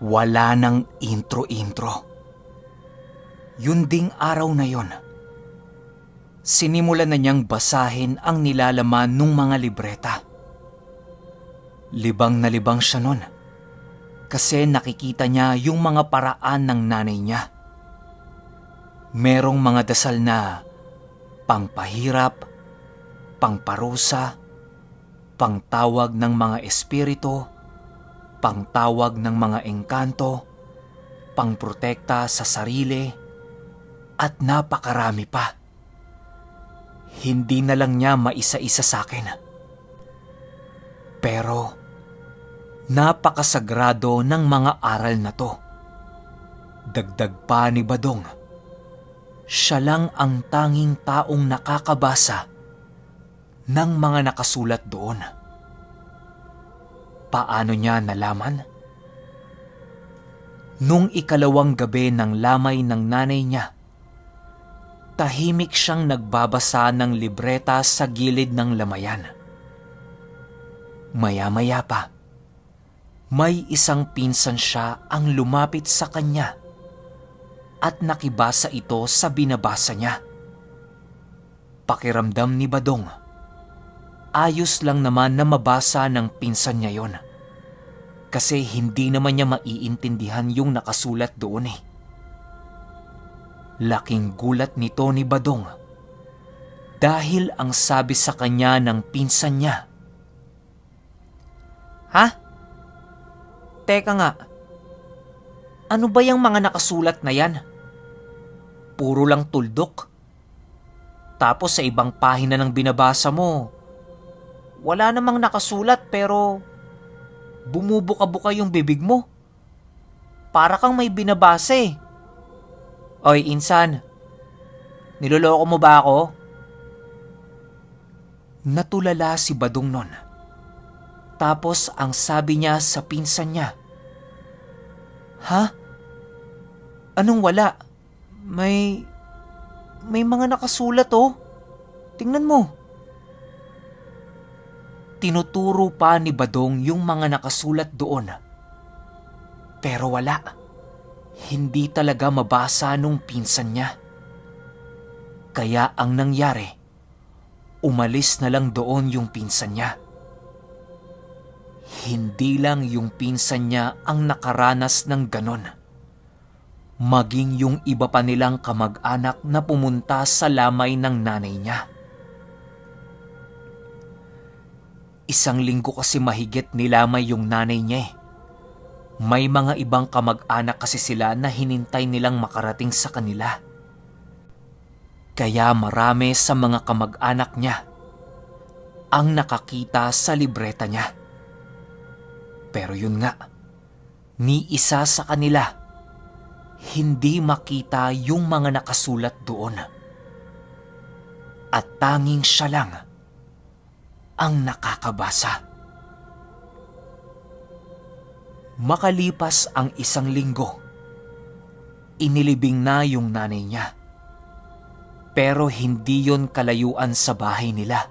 Wala nang intro-intro. Yun ding araw na yon. Sinimulan na niyang basahin ang nilalaman ng mga libreta. Libang na libang siya nun. Kasi nakikita niya yung mga paraan ng nanay niya. Merong mga dasal na pangpahirap, pangparusa, pangtawag ng mga espiritu, pangtawag ng mga engkanto, pangprotekta sa sarili, at napakarami pa. Hindi na lang niya maisa-isa sa akin. Pero, napakasagrado ng mga aral na to. Dagdag pa ni Badong, siya lang ang tanging taong nakakabasa ng mga nakasulat doon. Paano niya nalaman? Nung ikalawang gabi ng lamay ng nanay niya, tahimik siyang nagbabasa ng libreta sa gilid ng lamayan. Maya-maya pa, may isang pinsan siya ang lumapit sa kanya at nakibasa ito sa binabasa niya. Pakiramdam ni Badong, ayos lang naman na mabasa ng pinsan niya yon. Kasi hindi naman niya maiintindihan yung nakasulat doon eh. Laking gulat ni Badong dahil ang sabi sa kanya ng pinsan niya. Ha? Teka nga, ano ba yung mga nakasulat na yan? Puro lang tuldok. Tapos sa ibang pahina ng binabasa mo, wala namang nakasulat pero bumubuka-buka yung bibig mo. Para kang may binabasa eh. Oy, insan. Niloloko mo ba ako? Natulala si Badong nun. Tapos ang sabi niya sa pinsan niya. Ha? Anong wala? May... May mga nakasulat oh. Tingnan mo. Tinuturo pa ni Badong yung mga nakasulat doon. Pero wala. Hindi talaga mabasa nung pinsan niya. Kaya ang nangyari, umalis na lang doon yung pinsan niya. Hindi lang yung pinsan niya ang nakaranas ng ganon. Maging yung iba pa nilang kamag-anak na pumunta sa lamay ng nanay niya. Isang linggo kasi mahigit nilamay yung nanay niya eh. May mga ibang kamag-anak kasi sila na hinintay nilang makarating sa kanila. Kaya marami sa mga kamag-anak niya ang nakakita sa libreta niya. Pero yun nga, ni isa sa kanila, hindi makita yung mga nakasulat doon. At tanging siya lang ang nakakabasa. Makalipas ang isang linggo, inilibing na yung nanay niya. Pero hindi yon kalayuan sa bahay nila.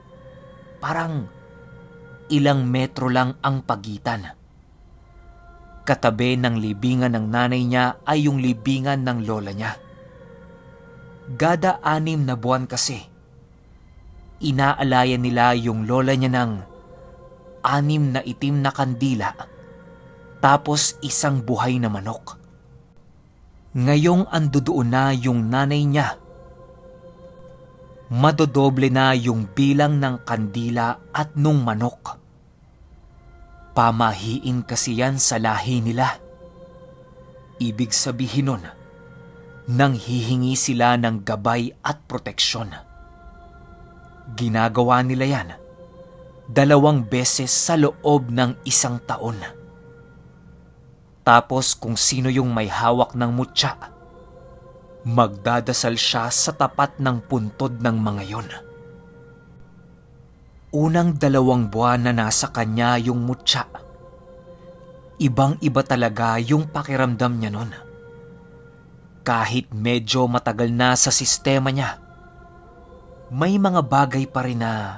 Parang ilang metro lang ang pagitan. Katabi ng libingan ng nanay niya ay yung libingan ng lola niya. Gada anim na buwan kasi, inaalayan nila yung lola niya ng anim na itim na kandila tapos isang buhay na manok. Ngayong andodoon na yung nanay niya. Madodoble na yung bilang ng kandila at nung manok. Pamahiin kasi yan sa lahi nila. Ibig sabihin nun, nang hihingi sila ng gabay at proteksyon. Ginagawa nila yan dalawang beses sa loob ng isang taon. Tapos kung sino yung may hawak ng mutya, magdadasal siya sa tapat ng puntod ng mga yon. Unang dalawang buwan na nasa kanya yung mutya. Ibang-iba talaga yung pakiramdam niya nun. Kahit medyo matagal na sa sistema niya, may mga bagay pa rin na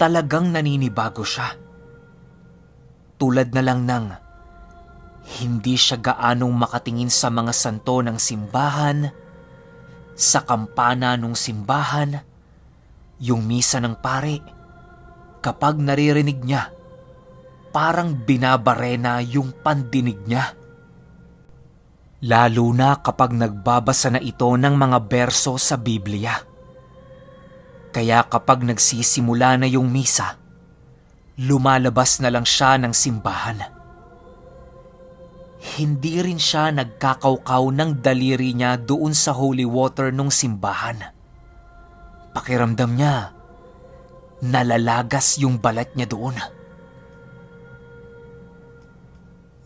talagang naninibago siya. Tulad na lang ng Hindi siya gaanong makatingin sa mga santo ng simbahan, sa kampana ng simbahan, yung misa ng pare. Kapag naririnig niya, parang binabarena yung pandinig niya. Lalo na kapag nagbabasa na ito ng mga berso sa Biblia. Kaya kapag nagsisimula na yung misa, lumalabas na lang siya ng simbahan. Hindi rin siya nagkakaukaw ng daliri niya doon sa holy water nung simbahan. Pakiramdam niya, nalalagas yung balat niya doon.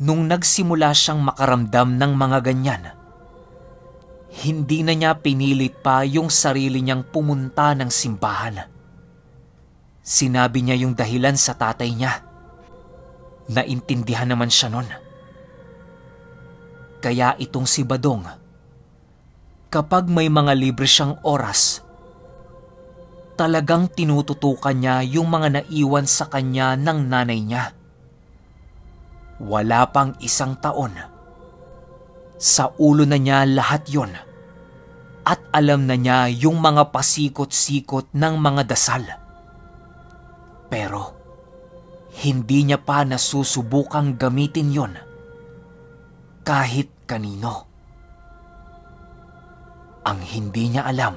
Nung nagsimula siyang makaramdam ng mga ganyan, hindi na niya pinilit pa yung sarili niyang pumunta ng simbahan. Sinabi niya yung dahilan sa tatay niya. Naintindihan naman siya nun. Kaya itong si Badong, kapag may mga libre siyang oras, talagang tinututukan niya yung mga naiwan sa kanya ng nanay niya. Wala pang isang taon. Sa ulo na niya lahat yon. At alam na niya yung mga pasikot-sikot ng mga dasal. Pero, hindi niya pa nasusubukang gamitin yon. Kahit kanino. Ang hindi niya alam,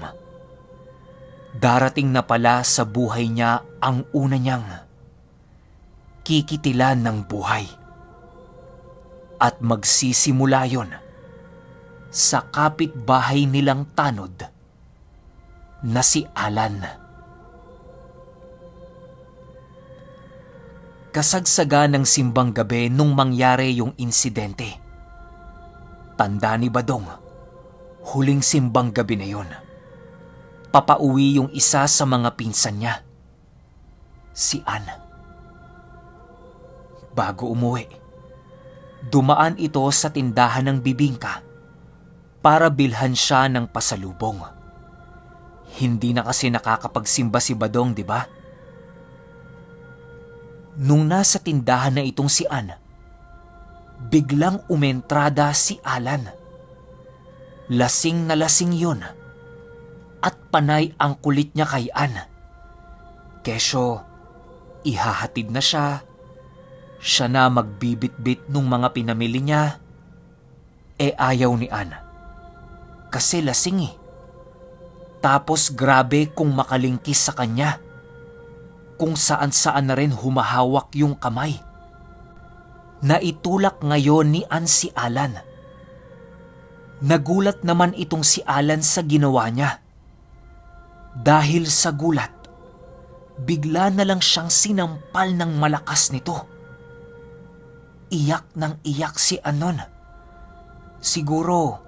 darating na pala sa buhay niya ang una niyang kikitilan ng buhay at magsisimula yon sa kapitbahay nilang tanod na si Alan. Kasagsaga ng simbang gabi nung mangyari yung insidente. Tanda ni Badong, huling simbang gabi na yon. Papauwi yung isa sa mga pinsan niya, si Ann. Bago umuwi, dumaan ito sa tindahan ng bibingka para bilhan siya ng pasalubong. Hindi na kasi nakakapagsimba si Badong, di ba? Nung nasa tindahan na itong si Ann, biglang umentrada si Alan. Lasing na lasing yun at panay ang kulit niya kay Ann. Kesyo, ihahatid na siya siya na magbibit-bit nung mga pinamili niya, e ayaw ni Ana. Kasi lasing eh. Tapos grabe kung makalingkis sa kanya. Kung saan saan na rin humahawak yung kamay. Naitulak ngayon ni An si Alan. Nagulat naman itong si Alan sa ginawa niya. Dahil sa gulat, bigla na lang siyang sinampal ng malakas nito. Iyak ng iyak si Anon. Siguro,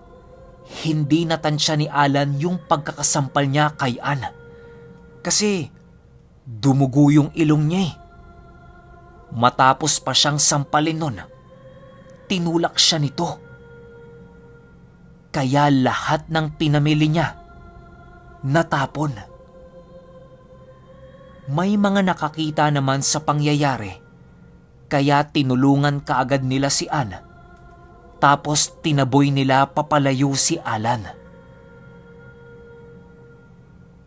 hindi natansya ni Alan yung pagkakasampal niya kay Ann. Kasi, dumugo yung ilong niya eh. Matapos pa siyang sampalin nun, tinulak siya nito. Kaya lahat ng pinamili niya, natapon. May mga nakakita naman sa pangyayari kaya tinulungan kaagad nila si Ann. Tapos tinaboy nila papalayo si Alan.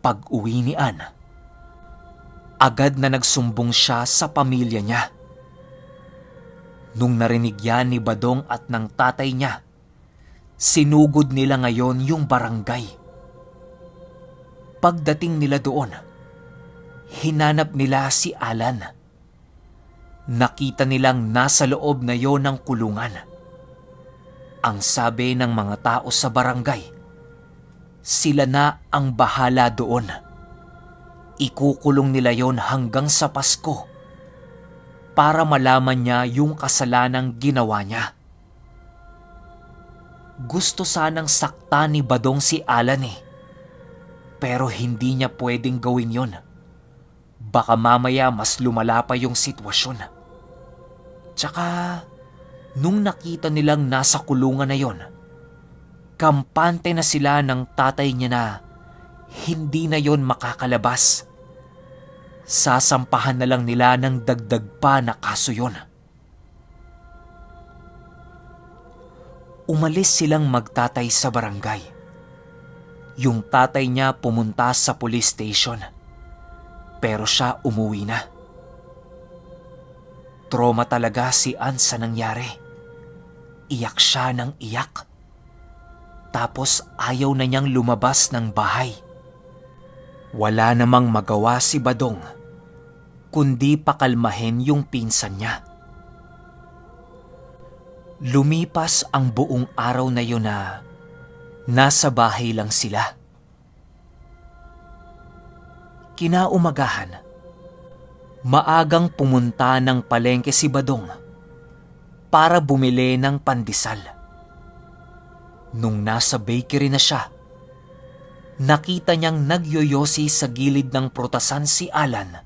Pag uwi ni Ann, agad na nagsumbong siya sa pamilya niya. Nung narinig yan ni Badong at ng tatay niya, sinugod nila ngayon yung barangay. Pagdating nila doon, hinanap nila si Alan. Nakita nilang nasa loob na yon ng kulungan. Ang sabi ng mga tao sa barangay, sila na ang bahala doon. Ikukulong nila yon hanggang sa Pasko para malaman niya yung kasalanang ginawa niya. Gusto sanang sakta ni Badong si Alan eh. Pero hindi niya pwedeng gawin yon. Baka mamaya mas lumala pa yung sitwasyon. Tsaka, nung nakita nilang nasa kulungan na yon, kampante na sila ng tatay niya na hindi na yon makakalabas. Sasampahan na lang nila ng dagdag pa na kaso yon. umalis silang magtatay sa barangay. Yung tatay niya pumunta sa police station. Pero siya umuwi na. Trauma talaga si Ann sa nangyari. Iyak siya ng iyak. Tapos ayaw na niyang lumabas ng bahay. Wala namang magawa si Badong kundi pakalmahin yung pinsan niya. Lumipas ang buong araw na yun na nasa bahay lang sila. Kinaumagahan, maagang pumunta ng palengke si Badong para bumili ng pandesal. Nung nasa bakery na siya, nakita niyang nagyoyosi sa gilid ng prutasan si Alan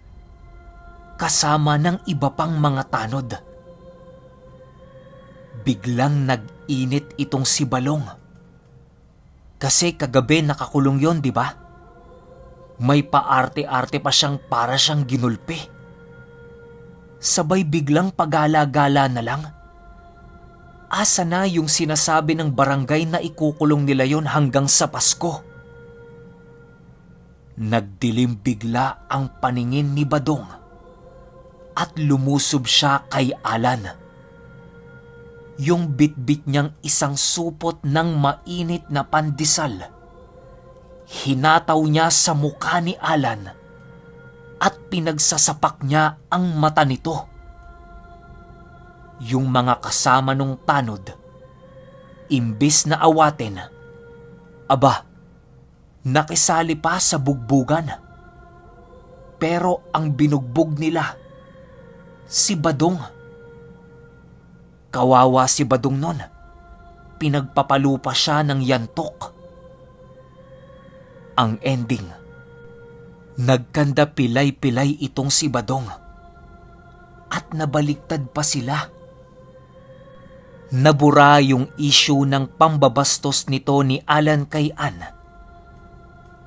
kasama ng iba pang mga tanod. Biglang nag-init itong si Balong. Kasi kagabi nakakulong yon, di ba? May paarte-arte pa siyang para siyang ginulpi. Sabay biglang pagala-gala na lang. Asa na yung sinasabi ng barangay na ikukulong nila yon hanggang sa Pasko? Nagdilim bigla ang paningin ni Badong at lumusob siya kay Alan. Yung bitbit niyang isang supot ng mainit na pandesal. Hinataw niya sa mukha ni Alan at pinagsasapak niya ang mata nito. Yung mga kasama nung tanod, imbis na awatin, aba, nakisali pa sa bugbugan. Pero ang binugbog nila, si Badong. Kawawa si Badong nun. Pinagpapalupa siya ng yantok. Ang ending, nagkanda pilay-pilay itong si Badong. At nabaliktad pa sila. Nabura yung issue ng pambabastos nito ni Alan kay Ann.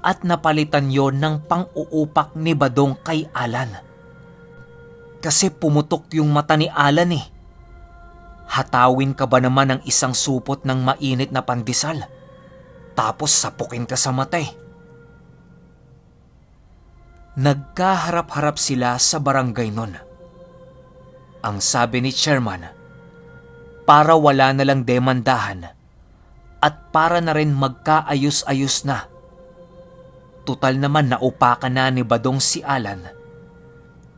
At napalitan yon ng pang-uupak ni Badong kay Alan. Kasi pumutok yung mata ni Alan eh. Hatawin ka ba naman ng isang supot ng mainit na pandesal? Tapos sapukin ka sa mata eh. Nagkaharap-harap sila sa barangay nun. Ang sabi ni chairman, para wala na lang demandahan at para na rin magkaayos-ayos na. Tutal naman naupakan na ni Badong si Alan.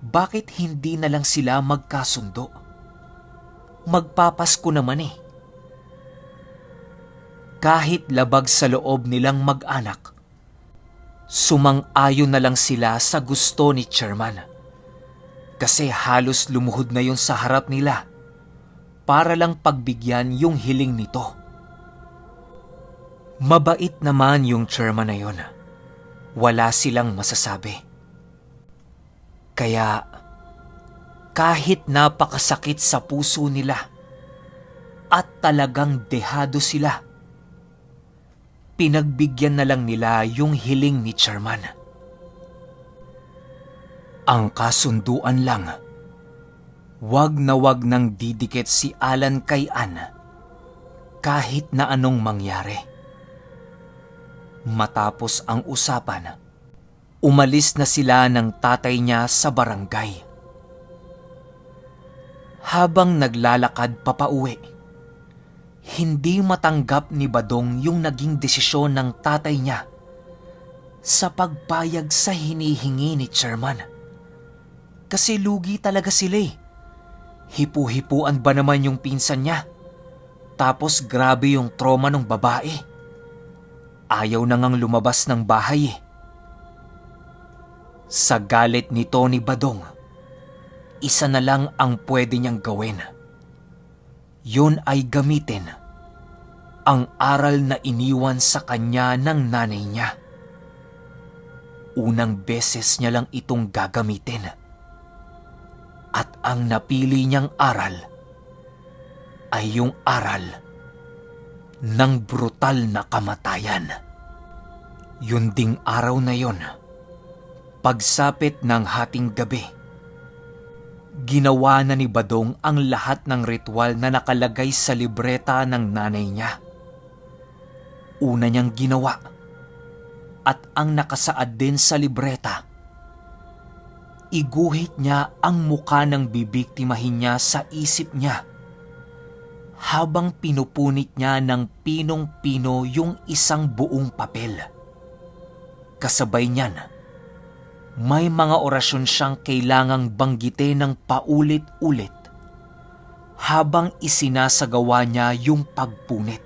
Bakit hindi na lang sila magkasundo? Magpapasko naman eh. Kahit labag sa loob nilang mag-anak, sumang-ayon na lang sila sa gusto ni chairman. Kasi halos lumuhod na yun sa harap nila para lang pagbigyan yung hiling nito. Mabait naman yung chairman na yun. Wala silang masasabi. Kaya kahit napakasakit sa puso nila at talagang dehado sila, pinagbigyan na lang nila yung hiling ni chairman. Ang kasunduan lang, wag na wag nang didikit si Alan kay Ann kahit na anong mangyari. Matapos ang usapan, umalis na sila ng tatay niya sa barangay. Habang naglalakad papauwi, hindi matanggap ni Badong yung naging desisyon ng tatay niya sa pagpayag sa hinihingi ni chairman. Kasi lugi talaga sila eh. Hipu-hipuan ba naman yung pinsan niya? Tapos grabe yung trauma ng babae. Ayaw na ngang lumabas ng bahay eh. Sa galit ni Tony Badong, isa na lang ang pwede niyang gawin. Yun ay gamitin ang aral na iniwan sa kanya ng nanay niya. Unang beses niya lang itong gagamitin. At ang napili niyang aral ay yung aral ng brutal na kamatayan. Yun ding araw na yon, pagsapit ng hating gabi, Ginawa na ni Badong ang lahat ng ritual na nakalagay sa libreta ng nanay niya. Una niyang ginawa at ang nakasaad din sa libreta. Iguhit niya ang muka ng bibiktimahin niya sa isip niya habang pinupunit niya ng pinong-pino yung isang buong papel. Kasabay niyan, may mga orasyon siyang kailangang banggite ng paulit-ulit habang isinasagawa niya yung pagpunit.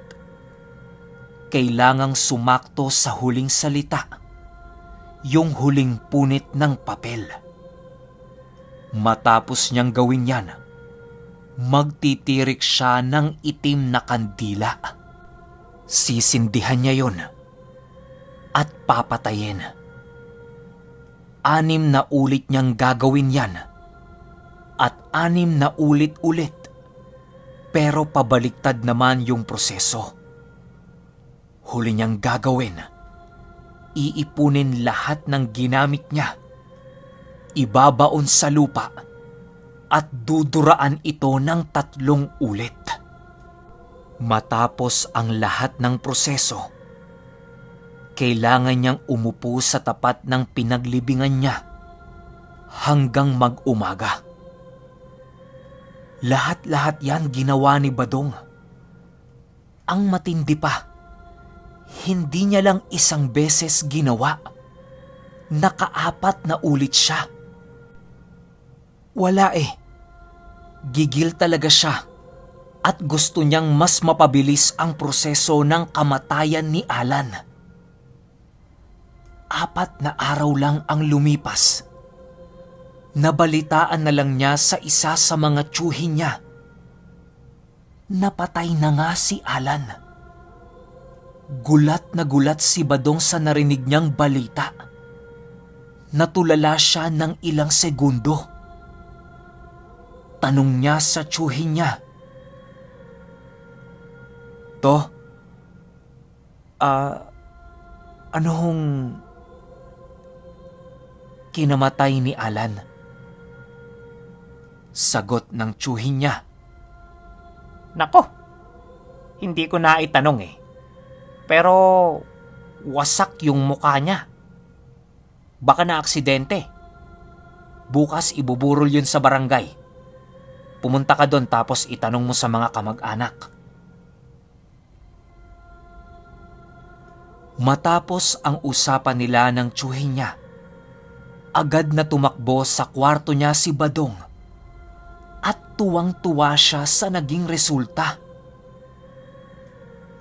Kailangang sumakto sa huling salita, yung huling punit ng papel. Matapos niyang gawin yan, magtitirik siya ng itim na kandila. Sisindihan niya yon at papatayin. Anim na ulit niyang gagawin yan at anim na ulit-ulit pero pabaliktad naman yung proseso. Huli niyang gagawin, iipunin lahat ng ginamit niya, ibabaon sa lupa at duduraan ito ng tatlong ulit. Matapos ang lahat ng proseso, kailangan niyang umupo sa tapat ng pinaglibingan niya hanggang mag-umaga. Lahat-lahat yan ginawa ni Badong. Ang matindi pa, hindi niya lang isang beses ginawa. Nakaapat na ulit siya. Wala eh. Gigil talaga siya at gusto niyang mas mapabilis ang proseso ng kamatayan ni Alan. Apat na araw lang ang lumipas. Nabalitaan na lang niya sa isa sa mga tsuhin niya. Napatay na nga si Alan. Gulat na gulat si Badong sa narinig niyang balita. Natulala siya ng ilang segundo. Tanong niya sa tsuhin niya. To, ah, ano hong kinamatay ni Alan? Sagot ng tsuhin niya. Nako, hindi ko na itanong eh. Pero wasak yung mukha niya. Baka na aksidente. Bukas ibuburol yun sa barangay. Pumunta ka doon tapos itanong mo sa mga kamag-anak. Matapos ang usapan nila ng tsuhin niya, agad na tumakbo sa kwarto niya si Badong at tuwang-tuwa siya sa naging resulta.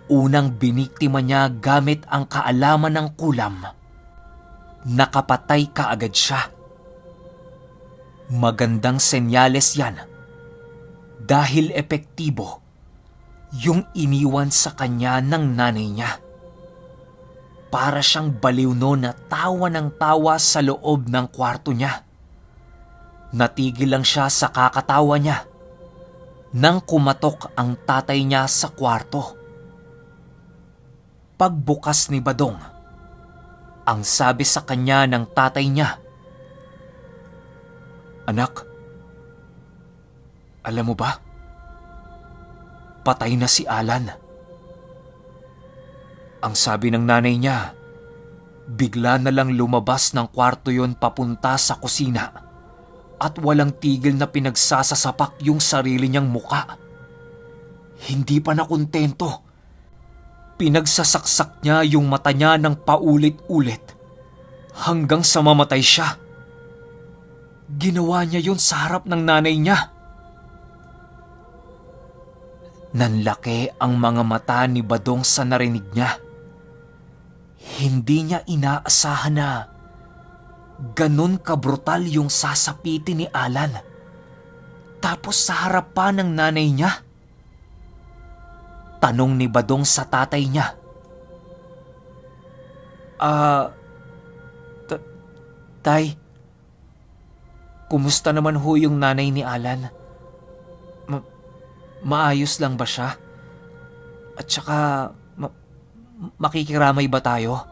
Unang biniktima niya gamit ang kaalaman ng kulam. Nakapatay kaagad siya. Magandang senyales yan dahil epektibo yung iniwan sa kanya ng nanay niya para siyang baliw no na tawa ng tawa sa loob ng kwarto niya. Natigil lang siya sa kakatawa niya nang kumatok ang tatay niya sa kwarto. Pagbukas ni Badong, ang sabi sa kanya ng tatay niya, Anak, alam mo ba? Patay na si Alan. Ang sabi ng nanay niya, bigla na lang lumabas ng kwarto yon papunta sa kusina at walang tigil na pinagsasasapak yung sarili niyang muka. Hindi pa nakontento. Pinagsasaksak niya yung mata niya ng paulit-ulit hanggang sa mamatay siya. Ginawa niya yun sa harap ng nanay niya. Nanlaki ang mga mata ni Badong sa narinig niya. Hindi niya inaasahan na ganun kabrutal yung sasapitin ni Alan. Tapos sa harapan ng nanay niya. Tanong ni Badong sa tatay niya. Ah, ta- tay, kumusta naman ho yung nanay ni Alan? Ma- maayos lang ba siya? At saka, ma- makikiramay ba tayo?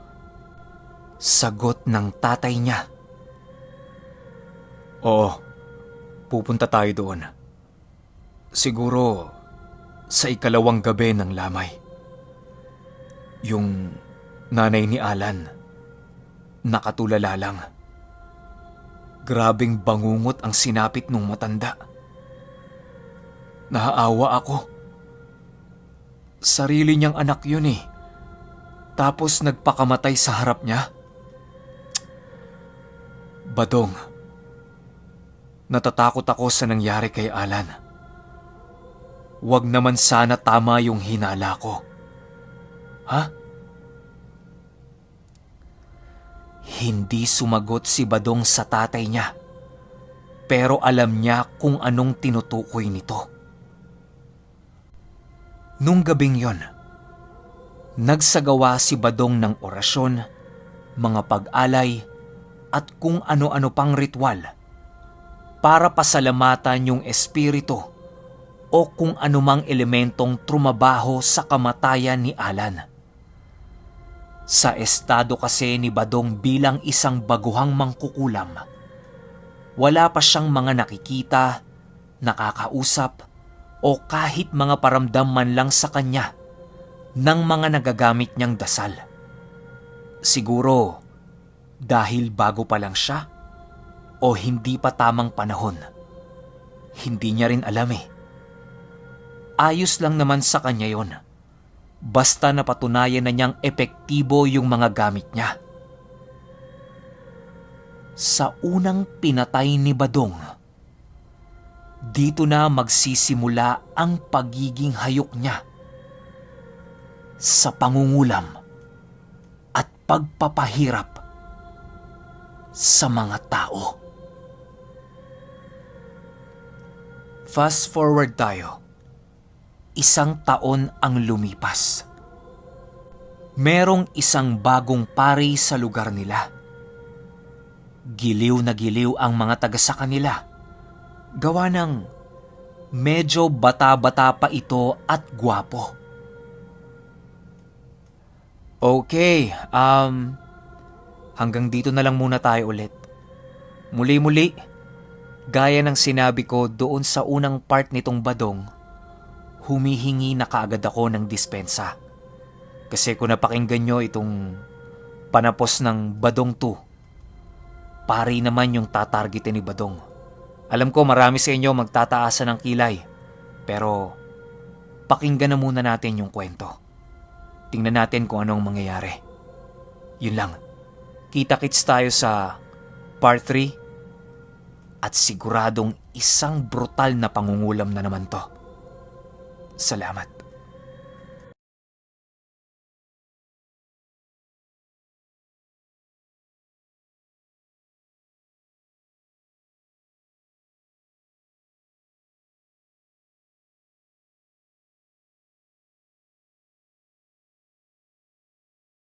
Sagot ng tatay niya. Oo, Pupunta tayo doon. Siguro sa ikalawang gabi ng lamay. Yung nanay ni Alan, nakatulala lang. Grabing bangungot ang sinapit nung matanda. Naaawa ako. Sarili niyang anak yun eh. Tapos nagpakamatay sa harap niya. Badong, natatakot ako sa nangyari kay Alan. Huwag naman sana tama yung hinala ko. Ha? Hindi sumagot si Badong sa tatay niya. Pero alam niya kung anong tinutukoy nito. Nung gabing yon, nagsagawa si Badong ng orasyon, mga pag-alay, at kung ano-ano pang ritual para pasalamatan yung espiritu o kung anumang elementong trumabaho sa kamatayan ni Alan. Sa estado kasi ni Badong bilang isang baguhang mangkukulam, wala pa siyang mga nakikita, nakakausap, o kahit mga paramdam man lang sa kanya ng mga nagagamit niyang dasal. Siguro dahil bago pa lang siya o hindi pa tamang panahon. Hindi niya rin alam eh. Ayos lang naman sa kanya yon. Basta napatunayan na niyang epektibo yung mga gamit niya. Sa unang pinatay ni Badong, dito na magsisimula ang pagiging hayok niya sa pangungulam at pagpapahirap sa mga tao. Fast forward tayo. Isang taon ang lumipas. Merong isang bagong pari sa lugar nila. Giliw na giliw ang mga taga sa kanila. Gawa ng medyo bata-bata pa ito at gwapo. Okay, um, hanggang dito na lang muna tayo ulit. Muli-muli, gaya ng sinabi ko doon sa unang part nitong badong, humihingi na kaagad ako ng dispensa. Kasi kung napakinggan nyo itong panapos ng Badong 2, pari naman yung tatargetin ni Badong. Alam ko marami sa inyo magtataasan ng kilay, pero pakinggan na muna natin yung kwento. Tingnan natin kung anong mangyayari. Yun lang. Kita-kits tayo sa part 3 at siguradong isang brutal na pangungulam na naman to. Salamat.